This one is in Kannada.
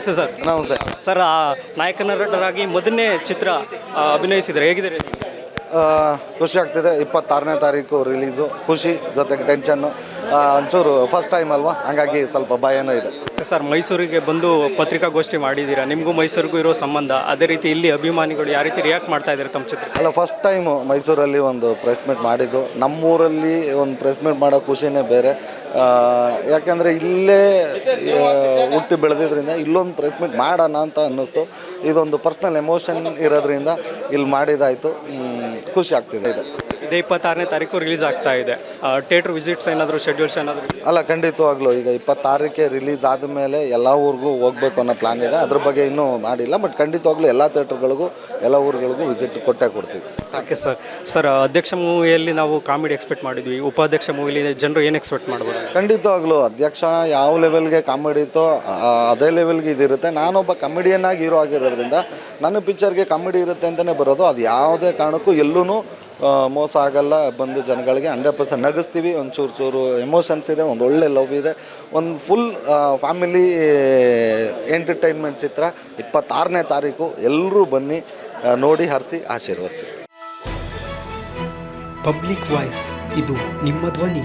ನಮಸ್ತೆ ಸರ್. ನಮಸ್ತೆ. ಸರ್ ಆ ನಾಯಕ ನಟರಾಗಿ ಮೊದಲನೇ ಚಿತ್ರ ಆ, ಅಭಿನಯಿಸಿದ್ರೆ. ಹೇಗಿದ್ದೀರಿ? ಆ, ಖುಷಿ ಆಗ್ತಿದೆ. ಇಪ್ಪತ್ತಾರನೇ ತಾರೀಕು ರಿಲೀಸು ಖುಷಿ ಜೊತೆಗೆ ಟೆನ್ಷನ್ನು ಒಂಚೂರು ಫಸ್ಟ್ ಟೈಮ್ ಅಲ್ವಾ? ಹಂಗಾಗಿ ಸ್ವಲ್ಪ ಭಯನೂ ಇದೆ. ಸರ್ ಮೈಸೂರಿಗೆ ಬಂದು ಪತ್ರಿಕಾಗೋಷ್ಠಿ ಮಾಡಿದ್ದೀರಾ? ನಿಮಗೂ ಮೈಸೂರಿಗೂ ಇರೋ ಸಂಬಂಧ. ಅದೇ ರೀತಿ ಇಲ್ಲಿ ಅಭಿಮಾನಿಗಳು ಯಾವ ರೀತಿ ರಿಯಾಕ್ಟ್ ಮಾಡ್ತಾ ಇದ್ದಾರೆ ತಮ್ಮ ಚಿತ್ರ ಅಲ್ಲ ಫಸ್ಟ್ ಟೈಮು ಮೈಸೂರಲ್ಲಿ ಒಂದು ಪ್ರೆಸ್ ಮೀಟ್ ಮಾಡಿದ್ದು. ನಮ್ಮೂರಲ್ಲಿ ಒಂದು ಪ್ರೆಸ್ ಮೀಟ್ ಮಾಡೋ ಖುಷಿನೇ ಬೇರೆ. ಯಾಕೆಂದರೆ ಇಲ್ಲೇ ಹುಟ್ಟಿ ಬೆಳೆದಿದ್ದರಿಂದ ಇಲ್ಲೊಂದು ಪ್ರೆಸ್ ಮೀಟ್ ಮಾಡೋಣ ಅಂತ ಅನ್ನಿಸ್ತು. ಇದೊಂದು ಪರ್ಸ್ನಲ್ ಎಮೋಷನ್ ಇರೋದ್ರಿಂದ ಇಲ್ಲಿ ಮಾಡಿದಾಯಿತು. ಖುಷಿ ಆಗ್ತಿದೆ ಇದು. ಇದೇ ಇಪ್ಪತ್ತಾರನೇ ತಾರೀಕು ರಿಲೀಸ್ ಆಗ್ತಾ ಇದೆ. ಥಿಯೇಟರ್ ವಿಸಿಟ್ಸ್ ಏನಾದರೂ ಶೆಡ್ಯೂಲ್ಸ್ ಏನಾದರೂ ಅಲ್ಲ ಖಂಡಿತವಾಗ್ಲೂ ಈಗ ಇಪ್ಪತ್ತಾರಕ್ಕೆ ರಿಲೀಸ್ ಆದಮೇಲೆ ಎಲ್ಲ ಊರಿಗೂ ಹೋಗ್ಬೇಕು ಅನ್ನೋ ಪ್ಲಾನ್ ಇದೆ. ಅದ್ರ ಬಗ್ಗೆ ಇನ್ನೂ ಮಾಡಿಲ್ಲ ಬಟ್ ಖಂಡಿತವಾಗ್ಲೂ ಎಲ್ಲ ಥಿಯೇಟ್ರ್ಗಳಿಗೂ ಎಲ್ಲ ಊರುಗಳಿಗೂ ವಿಸಿಟ್ ಕೊಟ್ಟೇ ಕೊಡ್ತೀವಿ. ಓಕೆ ಸರ್ ಸರ್ ಅಧ್ಯಕ್ಷ ಮೂವಿಯಲ್ಲಿ ನಾವು ಕಾಮಿಡಿ ಎಕ್ಸ್ಪೆಕ್ಟ್ ಮಾಡಿದ್ವಿ. ಉಪಾಧ್ಯಕ್ಷ ಮೂವಿಲಿ ಜನರು ಏನು ಎಕ್ಸ್ಪೆಕ್ಟ್ ಮಾಡ್ಬೋದು? ಖಂಡಿತವಾಗ್ಲೂ ಅಧ್ಯಕ್ಷ ಯಾವ ಲೆವೆಲ್ಗೆ ಕಾಮಿಡಿ ಇತ್ತೋ ಅದೇ ಲೆವೆಲ್ಗೆ ಇದಿರುತ್ತೆ ನಾನೊಬ್ಬ ಕಾಮಿಡಿಯನ್ನಾಗಿ ಆಗಿ ಹೀರೋ ಆಗಿರೋದ್ರಿಂದ ನನ್ನ ಪಿಕ್ಚರ್ಗೆ ಕಾಮಿಡಿ ಇರುತ್ತೆ ಅಂತಲೇ ಬರೋದು ಅದು ಯಾವುದೇ ಕಾರಣಕ್ಕೂ ಎಲ್ಲೂ ಮೋಸ ಆಗಲ್ಲ, ಬಂದು ಜನಗಳಿಗೆ ಹಂಡ್ರೆಡ್ ಪರ್ಸೆಂಟ್ ನಗಿಸ್ತೀವಿ. ಒಂದು ಚೂರು ಚೂರು ಎಮೋಷನ್ಸ್ ಇದೆ, ಒಂದು ಒಳ್ಳೆ ಲವ್ ಇದೆ. ಒಂದು ಫುಲ್ ಫ್ಯಾಮಿಲಿ ಎಂಟರ್ಟೈನ್ಮೆಂಟ್ ಚಿತ್ರ ಇಪ್ಪತ್ತಾರನೇ ತಾರೀಕು. ಎಲ್ಲರೂ ಬನ್ನಿ ನೋಡಿ, ಹರಿಸಿ, ಆಶೀರ್ವದಿಸಿ. ಪಬ್ಲಿಕ್ ವಾಯ್ಸ್ ಇದು ನಿಮ್ಮ ಧ್ವನಿ.